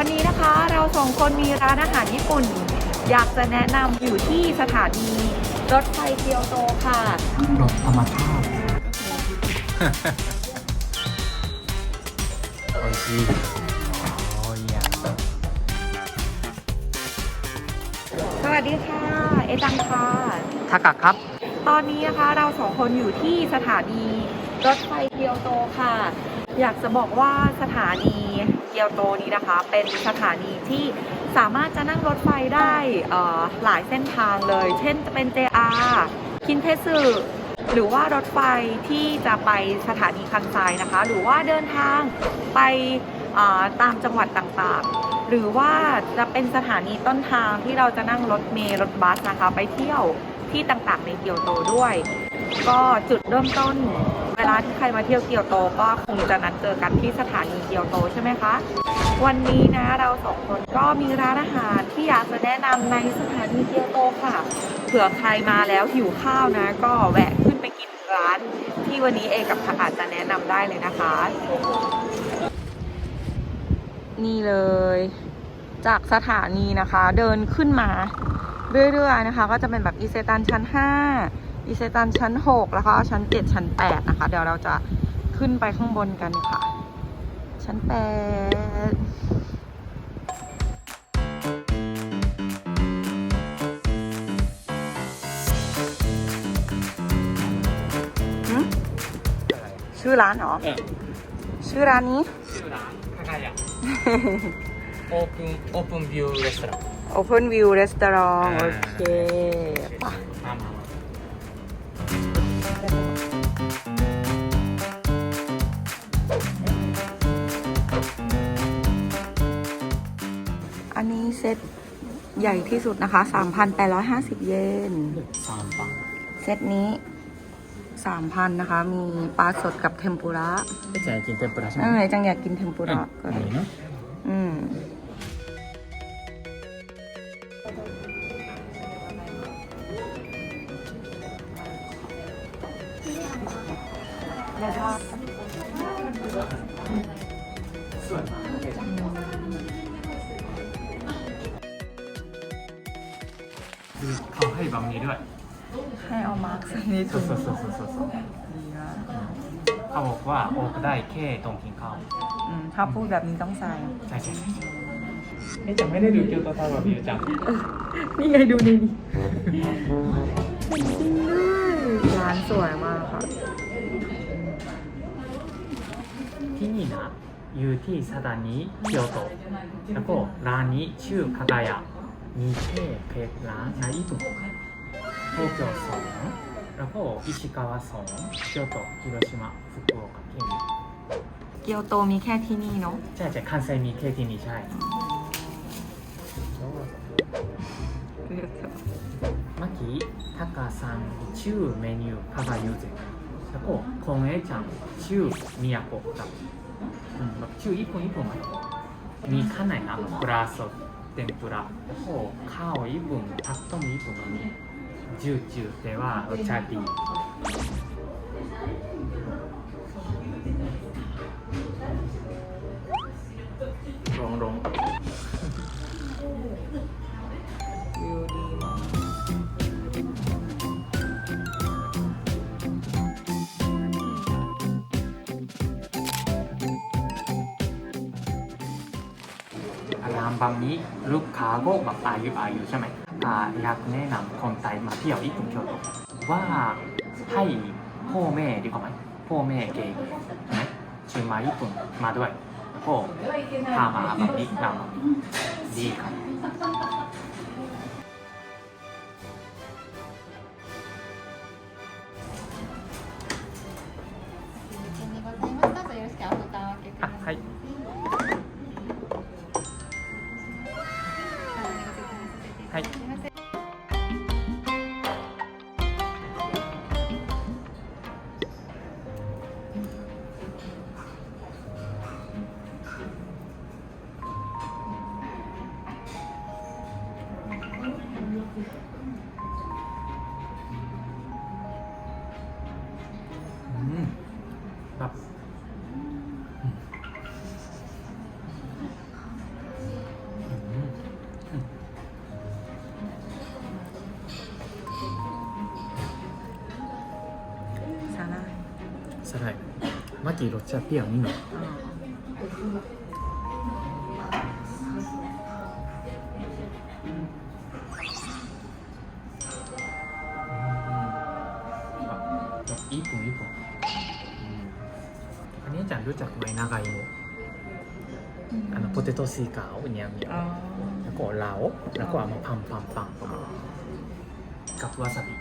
วันนี้นะคะเราสองคนมีร้านอาหารญี่ปุ่น อยากจะแนะนำอยู่ที่สถานีรถไฟเกียวโตค่ะ รถธรรมชาติสวัสดีค่ะ เอตังค่ะทากะครับ ตอนนี้นะคะเราสองคนอยู่ที่สถานีรถไฟเกียวโตค่ะ อยากจะบอกว่าสถานี กียวโตนี้นะคะ เป็นสถานีที่สามารถจะนั่งรถไฟได้เอ่อหลายเส้นทางเลย เช่นจะเป็น JR คินเทสึหรือว่ารถไฟที่จะไปสถานีคันไซนะคะ หรือว่าเดินทางไปเอ่อตามจังหวัดต่างๆ หรือว่าจะเป็นสถานีต้นทางที่เราจะนั่งรถเมล์รถบัสนะคะ ไปเที่ยวที่ต่างๆในเกียวโตด้วย ก็จุดเริ่มต้น เวลาที่ใครมาเที่ยวเกียวโตก็คงจะนัดเจอกันที่สถานีเกียวโตใช่ไหมคะ วันนี้นะเราสองคนก็มีร้านอาหารที่อยากจะแนะนำในสถานีเกียวโตค่ะ เผื่อใครมาแล้วหิวข้าวนะ ก็แวะขึ้นไปกินร้านที่วันนี้เอกับทางอาจจะแนะนำได้เลยนะคะ นี่เลย จากสถานีนะคะ เดินขึ้นมาเรื่อยๆนะคะ ก็จะเป็นแบบอิเซตันชั้น 5 อิเซตันชั้น 6 แล้วก็ชั้น 7 ชั้น 8 นะคะ เดี๋ยวเราจะขึ้นไปข้างบนกันค่ะ ชั้น8หึชื่อร้านเหรอうんชื่อร้านนี้ ชื่อร้านคากายะโอเพนโอเพนวิวรีสอร์ท Open View Restaurant อ่าโอเคไปะ เซตใหญ่ที่สุดนะคะ 3,850 เยนสามปังเซตนี้3,000นะคะ มีปลาสดกับเทมปุระจะกินเทมปุระใช่ไหมเออจังอยากกินเทมปุระก็อันเลยนี้เนาะอืม ได้แค่ตรงกินข้าวอืมถ้าพูดแบบนี้ต้องใส่ ใช่ใช่ใช่เอ๊ะจะไม่ได้ดูเกียวโตทาวเวอร์วิวจังนี่ไงดูนี่นี่จริงด้วยร้านสวยมากค่ะ ที่นี่นะอยู่ที่สถานีเกียวโตแล้วก็ร้านนี้ชื่อคากายะมีแค่เพจร้านในญี่ปุ่น東京สองแล้วก็อิชิกาวะสอง เกียวโตฮิโรชิมะฟุกุโอกะที่นี่ เกียวโตมีแค่ที่นี่เนาะ ใช่ใช่関西มีแค่ที่นี่ใช่เมื่อกี้タカさんชื่อเมนูคาบายูเซแล้วก็คงเอจังชื่อมิยาโกะครับอืมแบบชื่อญี่ปุ่นญี่ปุ่นไหมมีข้างในนะปลาสดเทมปุระแล้วก็ข้าวญี่ปุ่นผักต้มญี่ปุ่น จืดจืดแต่ว่ารสชาติดีรองรองวิดีมากอารามบางนี้ลูกค้าก็แบบอายุอายุใช่ไหม อยากแนะนำคนไทยมาเที่ยวญี่ปุ่นเที่ยวโตว่าให้พ่อแม่ดีกว่าไหมพ่อแม่เก่งใช่ไหมชวนมาญี่ปุ่นมาด้วยพ่อพามาแบบนี้เราดีครับ ครับสาหร่ายสลายเมื่อกี้รสชาติเปรี้ยวนิดหน่อยอ๋อうんあ一本一本 นี้อาจารย์รู้จักไหมนากาอิโมะあのポテトスイカをニャンニャン อ๋อ แล้วก็เหลาแล้วก็เอามาพัมพัมพัมกับวาซาบิ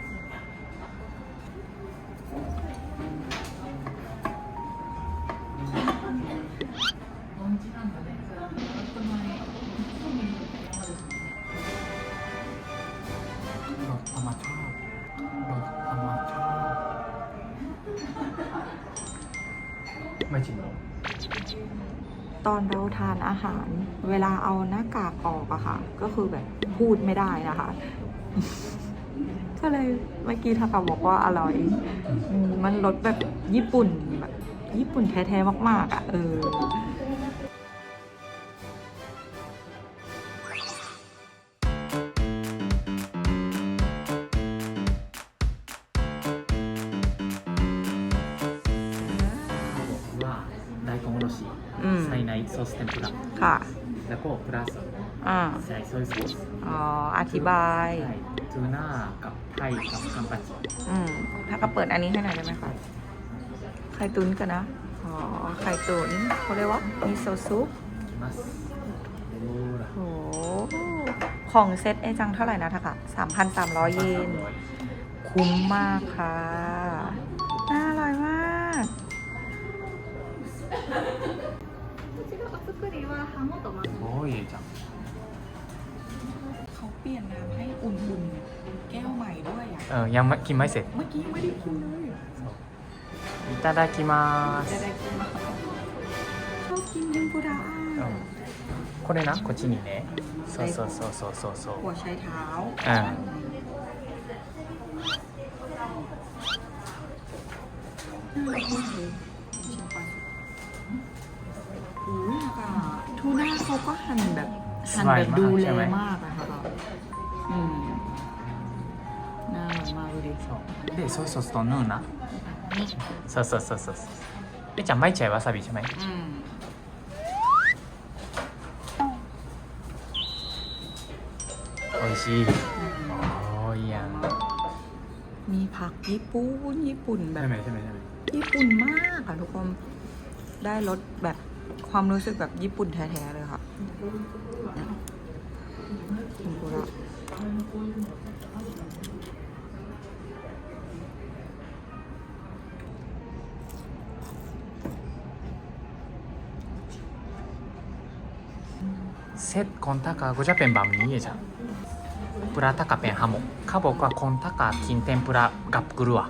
ไม่จริงหรอตอนเราทานอาหาร เวลาเอาหน้ากากออกอะค่ะ ก็คือแบบพูดไม่ได้นะคะ ก็เลยเมื่อกี้ทากาบอกว่าอร่อยอืมมันรสแบบญี่ปุ่นแบบญี่ปุ่นแท้ๆมากๆอะเออ し อืม ใส่ในซอสเทมปุระ ค่ะ แล้วก็พลัส อ่า ใส่ซอยซอส อ๋อ อธิบาย ใส่ทูน่ากับไข่กับคัมปัส อืม ถ้าก็เปิดอันนี้ให้หน่อยได้ไหมคะ ไข่ตุ๋นกันนะ อ๋อ ไข่ตุ๋นเขาเรียกว่ามิโซะซุป きますほら โห ของเซตเอจังเท่าไหร่นะทักอะ3,300 เยน คุ้มมากค่ะ ปลี่ยนน้ำให้อุ่นๆ แก้วใหม่ด้วยอ่ะ เออยังไม่กินไม่เสร็จ เมื่อกี้ไม่ได้กินเลย いただきま จะ す ได้กินมาชอบกินเทมปุระ うんこれなこっちにねそうそうそうそうそうそう หัวใช้เท้า うん น่ารักมากเลยชิมไปอู้ยค่ะทูน่าเขาก็หั่นแบบหั่นแบบดูแลมากอะค่ะ อืมน่ารักมากเลยそうでソイソースとヌーナนี่そうそうそうそうそうでじゃあ毎日はわさびใช่ไหมอืมโอ้ยชีโอยยังมีผักญี่ปุ่นญี่ปุ่นแบใช่บ ไหมใช่ไหมใช่ไหมญี่ปุ่นมากค่ะทุกคนได้รสแบบความรู้สึกแบบญี่ปุ่นแท้ๆเลยค่ะคุณคุระ セッコンタカーゴジャペンバムニエジャンプラタカペンハモカボクはコンタカー金天ぷらがっくるわ。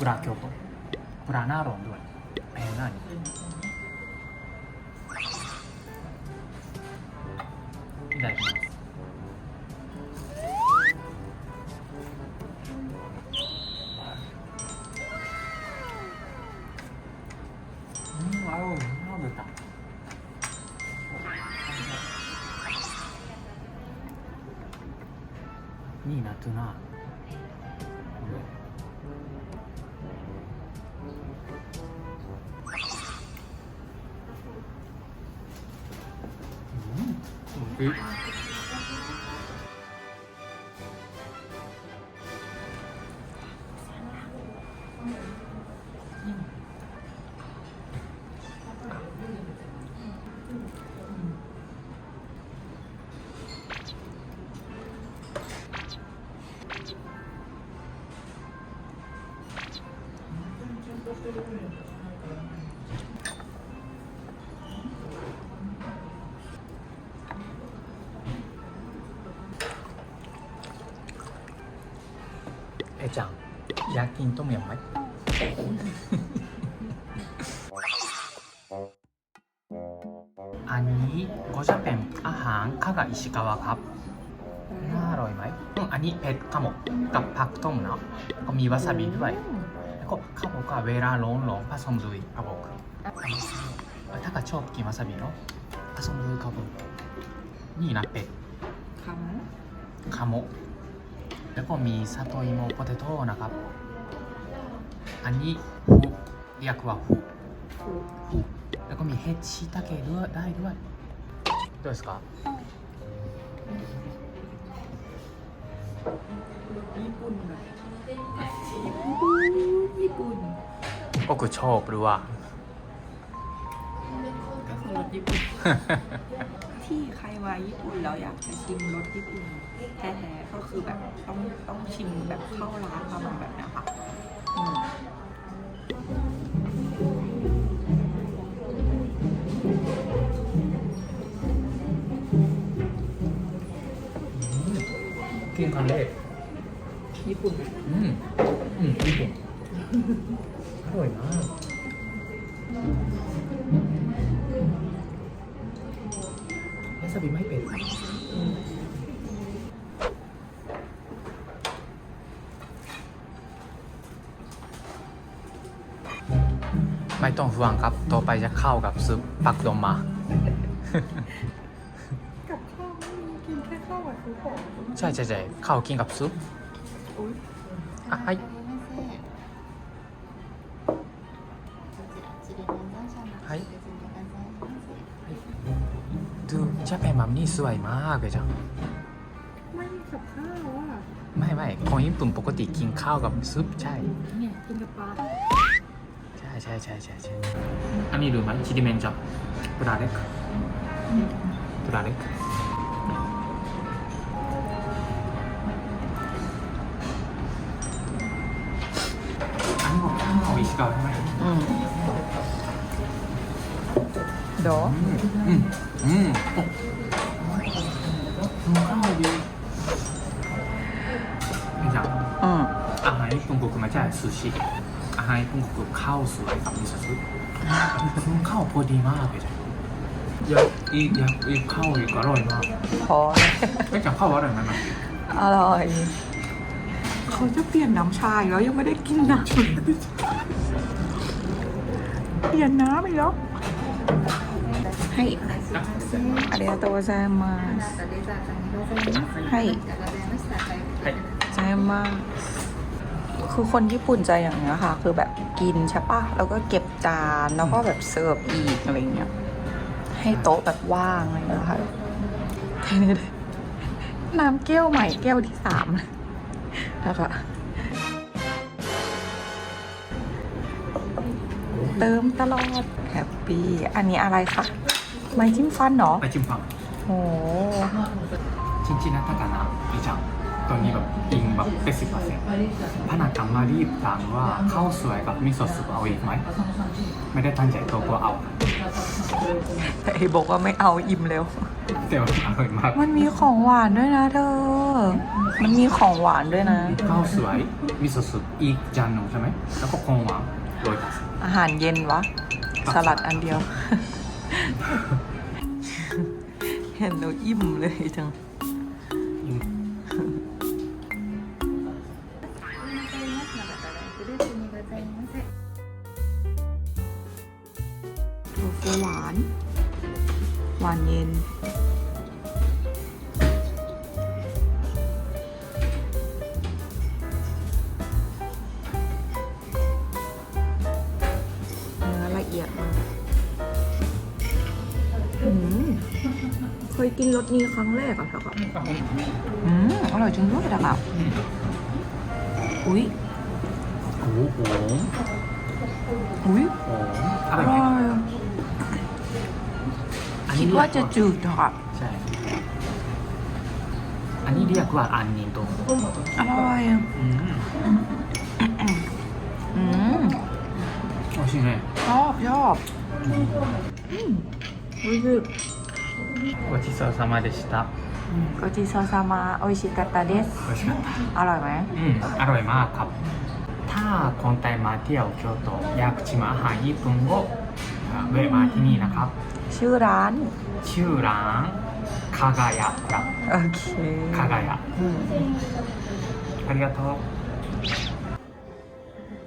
ปลาเกียวโตปลาหน้าร้อนด้วยแพงหน้านี้いただきますうん合うハーブだいいなトゥナーう จัง อยากกินต้มยำไหมอันนี้ก็จะเป็นอาหารคากาอิชิกาวะครับ น่าอร่อยไหม อันนี้เผ็ดขมกกับผักต้มเนาะก็มีวาซาบิด้วย แล้วก็ข้าวกับเวลาร้อนร้อนผสมด้วยครับผมถ้ากับชอบกินวาซาบิเนาะผสมด้วยครับผมนี่นะเป็ดขมขม แล้วก็มีซาโตอิโมโปเตโต้นะครับ อันนี้ฟุเรียกว่าฟุฟุแล้วก็มีเฮดชิตาเกะด้วยได้ด้วยどうですか ญี่ปุ่นแบบญี่ปุ่น 僕ชอบหรือว่า ก็คือรสญี่ปุ่น ที่ใครมาญี่ปุ่นแล้วอยากจะชิมรสญี่ปุ่นแท้ๆก็คือแบบต้องต้องชิมแบบเข้าร้านประมาณแบบเนี้ยค่ะอืมกินครั้งแรกญี่ปุ่นไหมอืม อืม ญี่ปุ่น อร่อยมาก ไม่ต้องห่วงครับ ต่อไปจะเข้ากับซุปปักลมมา กับข้าวไม่มีกินแค่ข้าวกับซุปหรอ ใช่ใช่ใช่เข้าวกินกับซุป อุ้ย อ่ะให้ ありませんこちらチリレンザンシャンのはい食事でございます ดูเจะเป็นแบบนี้สวยมากเลยจ้ะ ไม่มีกับข้าวอ่ะ ไม่ไม่คนญี่ปุ่นปกติกินข้าวกับซุปใช่ เนี่ยกินกับปลา ใช่ใช่ใช่ใช่ใช่อันนี้รู้ไหมชิดิเมนจับปลาเล็กปลาเล็กอันนี้ของข้าวอิชิกาใช่ไหมอืมเดี๋ยวอืมอืมโอ้อืมข้าวดีนี่จ้ะอืมอาหารญี่ปุ่น国ไม่ใช่ซูชิอาหาร ญี่ปุ่น国ข้าวสวยกับมิโซะซุปข้าวพอดีมากเลยจ้ะเยอะอีกเยอะอีกข้าวอีกอร่อยมาก พอ ไม่จับข้าวอร่อยไหมมัน อร่อย เขาจะเปลี่ยนน้ำชาอีกแล้วยังไม่ได้กินน้ำเปลี่ยนน้ำอีกแล้ว ให้ありがとうございまあすとデザートにございますはい何かございまし คือคนญี่ปุ่นจะอย่างเงี้ยค่ะ คือแบบกินใช่ปะแล้วก็เก็บจานแล้วก็แบบเสิร์ฟอีกอะไรเงี้ยให้โต๊ะแบบว่างอะไรเงี้ยค่ะน้ำแก้วใหม่แก้วที่สามแล้วก็เติมตลอดแฮปปี้อันนี้อะไรคะไม้จิ้มฟันเหรอไปจิ้มฟังโอ้จริงๆนะถ้ากันนะพี่จัง ตอนนี้แบบอิงแบบเป็นสิบเปอร์เซ็นต์พนักงานมารีบถามว่าข้าวสวยกับมิโซะซุปเอาอีกไหม ไม่ได้ตั้งใจตัวก็เอา แต่ไอ้บอกว่าไม่เอาอิ่มเร็ว แต่ว่าอร่อยมากมันมีของหวานด้วยนะเธอ มันมีของหวานด้วยนะ ข้าวสวยมิโซะซุปอีกจานหนึ่งใช่ไหม แล้วก็ของหวานโรยผักอาหารเย็นวะ สลัดอันเดียว เห็นแล้วอิ่มเลยจัง หวานเย็น เนื้อละเอียดมากอืมเคยกินรสนี้ครั้งแรกอะค่ะครับอืมอร่อยจริงด้วยอะค่ะอุ้ยโอ้โหอุ้ยโอ้โหออร่อยไหมร่อยอัน คิ นี้ ดว่าจะจืดอะค่ะ ใช่ อันนี้เรียกว่าอันนินโต อร่อย อืม อืม โอ้ชิเมะ ชอบชอบอืมรู้สึก ごちそうさまでした。 โกจิโซซามะโอชิกาตาเดส 美味しかった。 อร่อยไหม อืมอร่อยมากครับ ถ้าคนไทยมาเที่ยวเกียวโตอยากชิมอาหารญี่ปุ่นก็แวะมาที่นี่นะครับ ชื่อร้าน ชื่อร้านคากายะครับ โอเค คากายะ อืม ありがとう。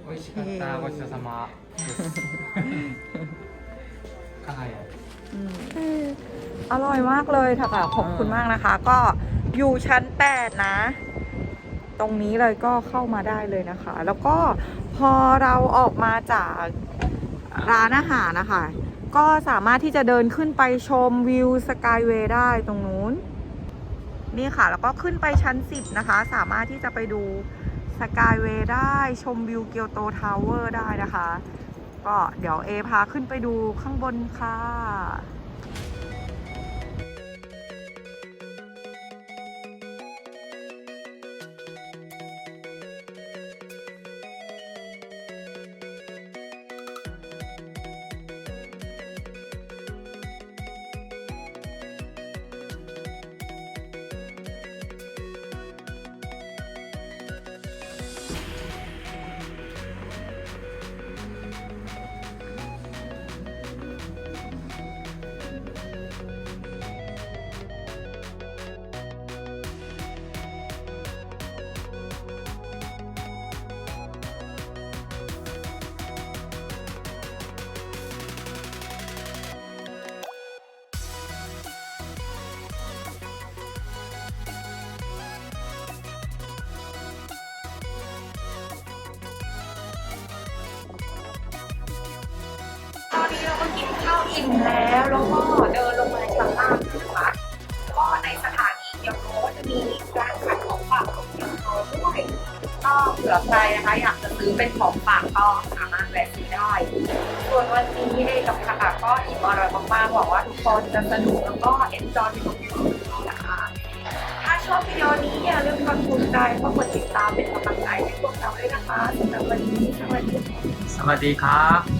美味しかった。ごちそうさまです。かがや。 อืมอร่อยมากเลยค่ะขอบคุณมากนะคะ ก็อยู่ชั้น 8 นะ ตรงนี้เลยก็เข้ามาได้เลยนะคะ แล้วก็พอเราออกมาจากร้านอาหารนะคะ ก็สามารถที่จะเดินขึ้นไปชมวิวสกายเวย์ได้ตรงนู้น นี่ค่ะ แล้วก็ขึ้นไปชั้น 10 นะคะ สามารถที่จะไปดูสกายเวย์ได้ชมวิวเกียวโตทาวเวอร์ได้นะคะ ก็เดี๋ยวเอพาขึ้นไปดูข้างบนค่ะ เราก็กินข้าวอิ่มแล้ว แล้วก็เดินลงมาชั้นล่างนะคะก็ในสถานีเกียวโตก็จะมีร้านขายของฝากของเกียวโตด้วยก็เผื่อใครนะคะอยากจะซื้อเป็นของฝากก็สามารถแวะซื้อได้ ส่วนวันนี้เอกับคาตาก็อิ่มอร่อยมากๆหวังว่าทุกคนจะสนุกแล้วก็เอ็นจอยกับวิดีโอนี้นะคะถ้าชอบวิดีโอนี้อย่าลืมกดถูกใจก็กดติดตามเป็นกำลังใจให้พวกเราด้วยนะคะสำหรับวันนี้สวัสดีค่ะ สวัสดีครับ